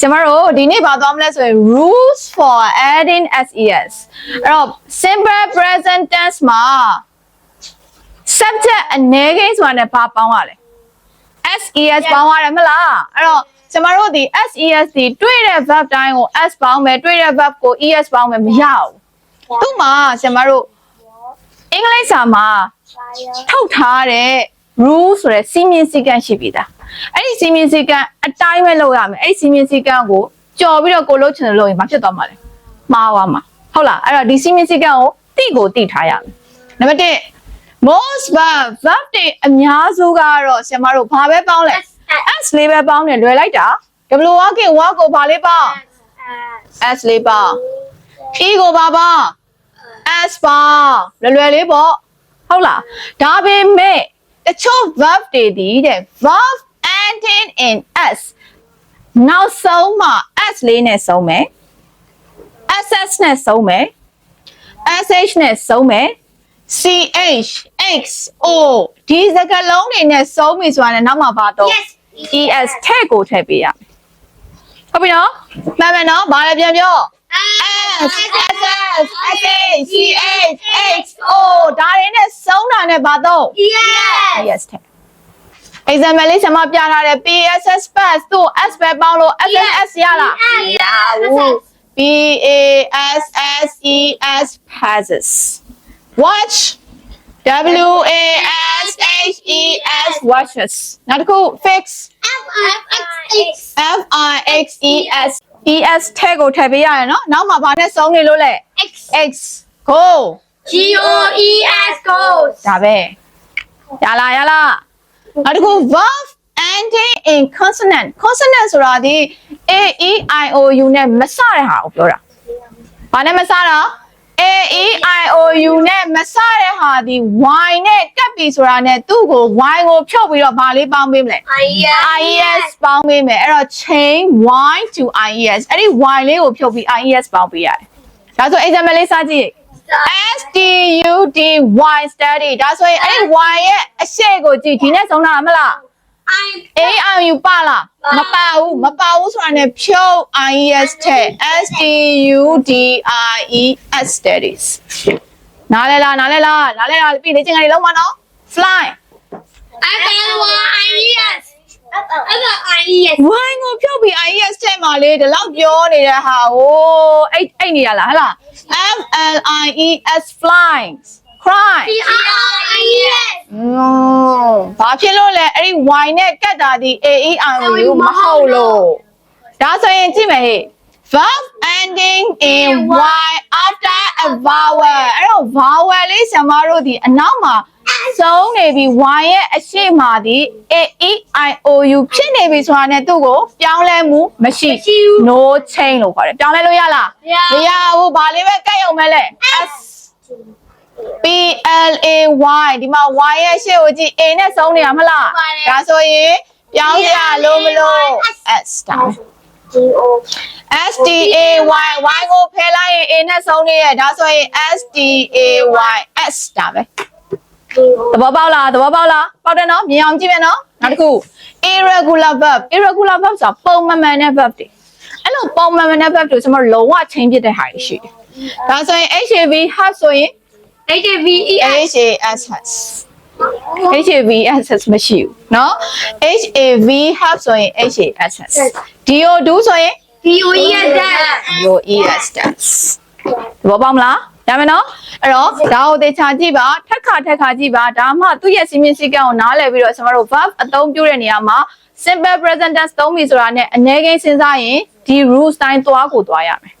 ကျမတို့ဒီနေ့ပါသွားမလဲဆိုရင် rules for adding ses အဲ့တော့ simple present tense မှာ subject အနေကိန်းဆိုတာနဲ့ဘာပေါင်းရလဲ ses ပေါင်းရတယ်မလားအဲ့တော့ကျမတို့ဒီ ses ဒီတွေ့တဲ့ verb တိုင်းကို s ပေါင်းမယ်တွေ့တဲ့ verb ကို es ပေါင်းမယ်မရဘူးသူ့မှာကျမတို့အင်္ဂလိပ်စာမှာထုတ်ထားတဲ့ rule ဆိုတဲ့စီမင်းစည်းကမ်းရှိပြီသား အဲ့ဒီစီမင်းစည်းကမ်းအတိုင်းပဲလုပ်ရမယ်အဲ့ဒီစီမင်းစည်းကမ်းကိုကြော်ပြီးတော့ကိုလုပ်ချင်တယ်လို့ရင်မဖြစ်သွားမှာလဲမှားသွားမှာဟုတ်လားအဲ့တော့ဒီစီမင်းစည်းကမ်းကိုတိကိုတိထားရမယ်နံပါတ်1 most verb verb တွေအများစုကတော့ဆရာမတို့ဘာပဲပေါင်းလဲ s လေးပဲပေါင်းတယ်လွယ်လိုက်တာ w ဝကင်ဝါကိုဘာလေးပေါင်း s လေးပေါင်း e ကိုဘာပေါင်း s ပေါင်းလွယ်လွယ်လေးပေါ့ဟုတ်လားဒါပေမဲ့တချို့ verb တွေဒီတဲ့ verb ending in s နောက်ဆုံးမှာ s လေးနဲ့ဆုံးမယ် ss နဲ့ဆုံးမယ် sh နဲ့ဆုံးမယ် ch x o ဒီစကားလုံးတွေနဲ့ဆုံးပြီဆိုတာနဲ့နောက်မှာပါတော့ Yes. es ထည့်ကိုထည့်ပေးရမယ်ဟုတ်ပြီနော်မှန်မယ်နော်ဘာလဲပြန်ပြော S S S S A C H H O ဒါတွေနဲ့ဆုံးတာနဲ့ပါတော့ Yes. yes ထည့် example လေးကျွန်မပြထားတယ် PSS pass သူ့ S ပဲပေါင်းလို့ SSS ရလားမရဘူး P A S S E S passes watch W A S H E S watches နောက်တစ်ခု fix F F X X. F I X E S E S ထဲကိုထည့်ပေးရရနော်နောက်မှာဘာနဲ့စုံနေလို့လဲ X. X go G O E S goes. ဒါပဲရလားရလား နောက်တစ်ခု verb ending in consonant consonant ဆိုတာဒီ A E I O U နဲ့မစတဲ့ဟာကိုပြောတာဘာနဲ့မစတာ A E I O U နဲ့မစတဲ့ဟာဒီ Y နဲ့ကပ်ပြီဆိုတာနဲ့သူ့ကို Y ကိုဖြုတ်ပြီးတော့ဘာလေးပေါင်းပေးမလဲ I IES ပေါင်းပေးမယ်အဲ့တော့ chain y to IES အဲ့ဒီ y လေးကိုဖြုတ်ပြီး IES ပေါင်းပေးရတယ်ဒါဆို example လေးစကြည့် S T U D Y study ဒါဆိုရင်အဲ့ဒီ y ရဲ့အရှေ့ကိုကြည့်ဒီနဲ့ဆုံးတာမလား I A R U ပါလားမပါဘူးမပါဘူးဆိုတာနဲ့ဖြုတ် IES ထက် S T U D I E S studies နားလဲလားနားလဲလားနားလဲလားပြီလေ့ကျင့်ခန်းလေးလုံးမနော် fly F L Y I E S. F L I E S. y ကိုဖြုတ်ပြီး IES ထဲမှာလေဒီလောက်ပြောနေတဲ့ဟာဟိုအဲ့အဲ့နေရလားဟဟလား F L I E S flying cry P R I E S. ဘာဖြစ်လို့လဲအဲ့ဒီ y နဲ့ကတ်တာဒီ A E I O U မဟုတ်လို့ဒါဆိုရင်ကြည့်မယ်ဟေ့ verb ending in y after a vowel အဲ့တော့ vowel လေးဆရာမတို့ဒီအနောက်မှာ ဆုံးနေပြီ y ရဲ့အရှိမဒီ A E I O U ဖြစ်နေပြီဆိုတာနဲ့သူ့ကိုပြောင်းလဲမှုမရှိမရှိဘူး no change လို့ခေါ်တယ်ပြောင်းလဲလို့ရလားမရမရဘူးဘာလေးပဲကတ်ရုံပဲလေ S P L A Y ဒီမှာ Y ရဲ့ရှေ့ကိုကြည့် A နဲ့ဆုံးနေရမလားပါတယ်ဒါဆိုရင်ပြောင်းရလို့မလို့ S တာ G O. S T A Y Y ကိုဖယ်လိုက်ရင် A နဲ့ဆုံးနေရဒါဆိုရင် S T A Y S တာပဲ G O. သဘောပေါက်လားသဘောပေါက်လားပေါက်တယ်နော်မြင်အောင်ကြည့်မယ်နော်နောက်တစ်ခု irregular verb irregular verb ဆိုတာပုံမမှန်တဲ့ verb တွေအဲ့လိုပုံမမှန်တဲ့ verb တွေကျွန်တော်လုံးဝချင်းပြတဲ့ဟာတွေရှိတယ်ဒါဆိုရင် HAV have ဆိုရင် H A V E S. H A S S H A V S S မရှိဘူးเนาะ H A V have ဆိုရင် H A S S D O do ဆိုရင် D O E S. D O E S S ဘောပေါက်မလား ရမယ်နော်အဲ့တော့ဒါကိုသေချာကြည့်ပါထက်ခါထက်ခါကြည့်ပါဒါမှသူ့ရဲ့စီမင်းစည်းကမ်းကိုနားလည်ပြီးတော့ကျွန်တော်တို့ verb အသုံးပြုတဲ့နေရာမှာ simple present tense သုံးပြီဆိုတာနဲ့အနေကိန်းစဉ်းစားရင်ဒီ rules တိုင်းသွားကိုသွားရမယ်